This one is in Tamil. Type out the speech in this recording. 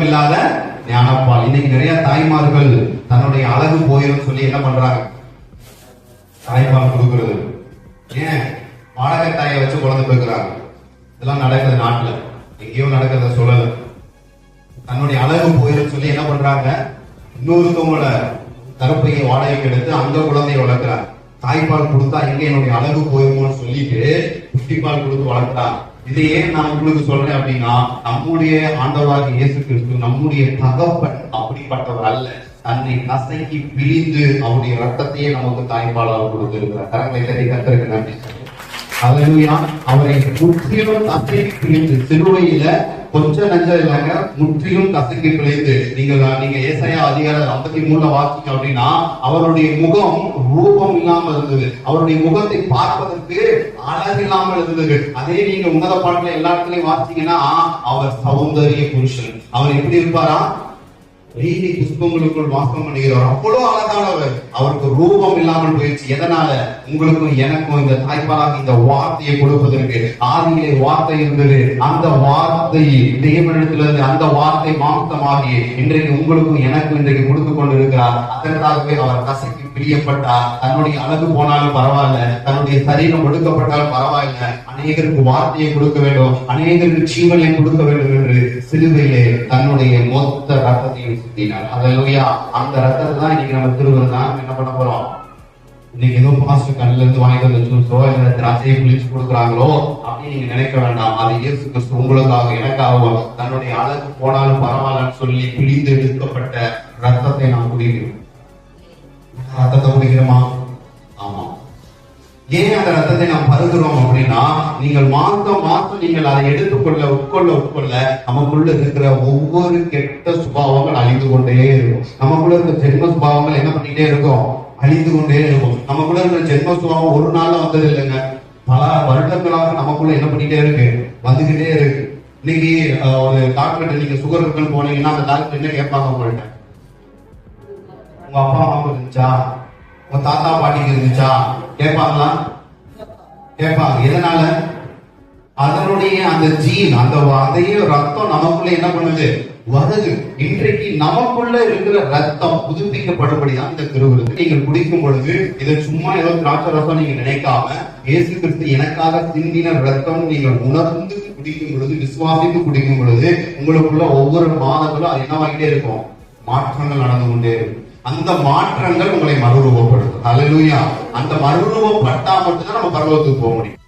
இல்லாத ஞானப்பால். இன்னைக்கு நிறைய தாய்மார்கள் தன்னுடைய அழகு போயிடும் சொல்லி என்ன பண்றாங்க? தாய்ப்பால் கொடுக்கிறது. ஏன்? வாடகை தாயை வச்சு குழந்தை பெறுக்கிறாங்க இதெல்லாம் நடக்குது நாட்டுல. எங்கேயோ நடக்கிறத சொல்லல. தன்னுடைய அழகு போயிடும் சொல்லி என்ன பண்றாங்க? இன்னொருத்தவங்களோட கருப்பையை வாடகைக்கு எடுத்து அந்த குழந்தையை வளர்க்கிறாங்க. தாய்ப்பால் கொடுத்தா எங்க என்னுடைய அழகு போயிருமோன்னு சொல்லிட்டு குட்டிப்பால் கொடுத்து வளர்க்குறாங்க இது ஏன் நான் உங்களுக்கு சொல்றேன் அப்படின்னா நம்முடைய ஆண்டவராக இயேசு கிறிஸ்து நம்முடைய தகப்பன் அப்படிப்பட்டவர் அல்ல. தன்னை கசக்கி பிழிந்து அவருடைய ரத்தத்தையே நமக்கு தாய்ப்பாலாக கொடுத்திருக்கிறார். கரங்களை தட்டி கத்திருக்கு நன்றி. ஹalleluya அவரை முற்றிலும் கசக்கி பிழிந்து சிலுவையில கொஞ்சம் நஞ்சம் இல்லைங்க. முற்றிலும் கசக்கி பிழைந்து நீங்கள் நீங்க ஏசாயா அதிகாரம் ஐம்பத்தி மூணுல வாசிங்க அப்படின்னா அவருடைய முகம் ரூபம் இல்லாம இருந்தது. அவருடைய முகத்தை பார்ப்பதற்கு அழகு இல்லாமல் இருந்தது. அதே நீங்க உன்னத பாட்டுல எல்லா இடத்துலயும் வாசிங்கன்னா அவர் சௌந்தரிய புருஷன். அவர் எப்படி இருப்பாரா? நீதி புஷ்பங்களுக்குள் வாசம் பண்ணுகிறவர். அவ்வளவு அழகானவர். அவருக்கு ரூபம் இல்லாமல் போயிடுச்சு. எதனால? உங்களுக்கும் எனக்கும் இந்த தாய்ப்பாலாக இந்த வார்த்தையை கொடுப்பதற்கு. ஆதியிலே வார்த்தை இருந்தது. அந்த வார்த்தை தேவனிடத்திலிருந்து அந்த வார்த்தை மாம்சமாகி இன்றைக்கு உங்களுக்கும் எனக்கும் இன்றைக்கு கொடுத்து கொண்டிருக்கிறார். அதற்காகவே அவர் கசைக்கு பிரியப்பட்டார். தன்னுடைய அழகு போனாலும் பரவாயில்ல. தன்னுடைய சரீரம் ஒடுக்கப்பட்டாலும் பரவாயில்ல. அநேகருக்கு வார்த்தையை கொடுக்க வேண்டும். அநேகருக்கு ஜீவனை கொடுக்க வேண்டும் என்று சிலுவையிலே தன்னுடைய மொத்த ரத்தத்தையும் சிந்தினார் அல்லேலூயா அந்த ரத்தத்தை தான் இன்னைக்கு நம்ம திருவிழா என்ன பண்ண போறோம்? இன்னைக்கு ஏதோ பாஸ்ட் கண்ணுல இருந்து வாங்கிட்டு வந்து ஜூஸோ இல்ல திராட்சையை குளிச்சு கொடுக்குறாங்களோ அப்படின்னு நீங்க நினைக்க வேண்டாம். அது இயேசு கிறிஸ்து உங்களுக்காக எனக்காகவும் தன்னுடைய அழகு போனாலும் பரவாயில்லன்னு சொல்லி பிழிந்து எடுக்கப்பட்ட ரத்தத்தை நாம் குடிக்கிறோம். ரத்தத்தை குடிக்கிறோமா? ஏன் அந்த ரத்தத்தை நாம் பருகிறோம் அப்படின்னா நீங்கள் மாசம் மாசம் நீங்கள் அதை எடுத்துக்கொள்ள உட்கொள்ள உட்கொள்ள நமக்குள்ள இருக்கிற ஒவ்வொரு கெட்ட சுபாவங்கள் அழிந்து கொண்டே இருக்கும். நமக்குள்ள இருக்கிற ஜென்ம சுபாவங்கள் என்ன பண்ணிட்டே இருக்கும் அழிந்து கொண்டே இருக்கும். நமக்குள்ள இருக்கிற ஜென்ம சுபாவம் ஒரு நாள் வந்தது இல்லைங்க. பல வருடங்களாக நமக்குள்ள என்ன பண்ணிட்டே இருக்கு? வந்துகிட்டே இருக்கு. இன்னைக்கு ஒரு டாக்டர் நீங்க சுகர் இருக்குன்னு போனீங்கன்னா அந்த டாக்டர் என்ன கேட்பாங்க உங்கள்கிட்ட உங்க அப்பா அம்மாவுக்கு இருந்துச்சா? உங்க தாத்தா பாட்டிக்கு இருந்துச்சா? கேட்பாங்களா? கேட்பாங்க. எதனால? அதனுடைய அந்த ஜீன் அந்த அதையே ரத்தம் நமக்குள்ள என்ன பண்ணுது? வருது. இன்றைக்கு நமக்குள்ள இருக்கிற ரத்தம் புதுப்பிக்கப்படும்படிதான் இந்த திருவிருந்து நீங்கள் குடிக்கும் பொழுது இதை சும்மா ஏதோ திராட்சை ரசம் நீங்க நினைக்காம இயேசு கிறிஸ்து எனக்காக சிந்தின ரத்தம் நீங்கள் உணர்ந்து குடிக்கும் பொழுது விசுவாசித்து குடிக்கும் பொழுது உங்களுக்குள்ள ஒவ்வொரு மாதங்களும் அது என்னவாகிட்டே இருக்கும். மாற்றங்கள் நடந்து கொண்டே இருக்கும். அந்த மாற்றங்கள் உங்களை மறுரூபப்படுத்தும். ஹalleluya அந்த மறுரூபப்பட்டா மட்டும்தான் நம்ம பரலோகத்துக்கு போக முடியும்.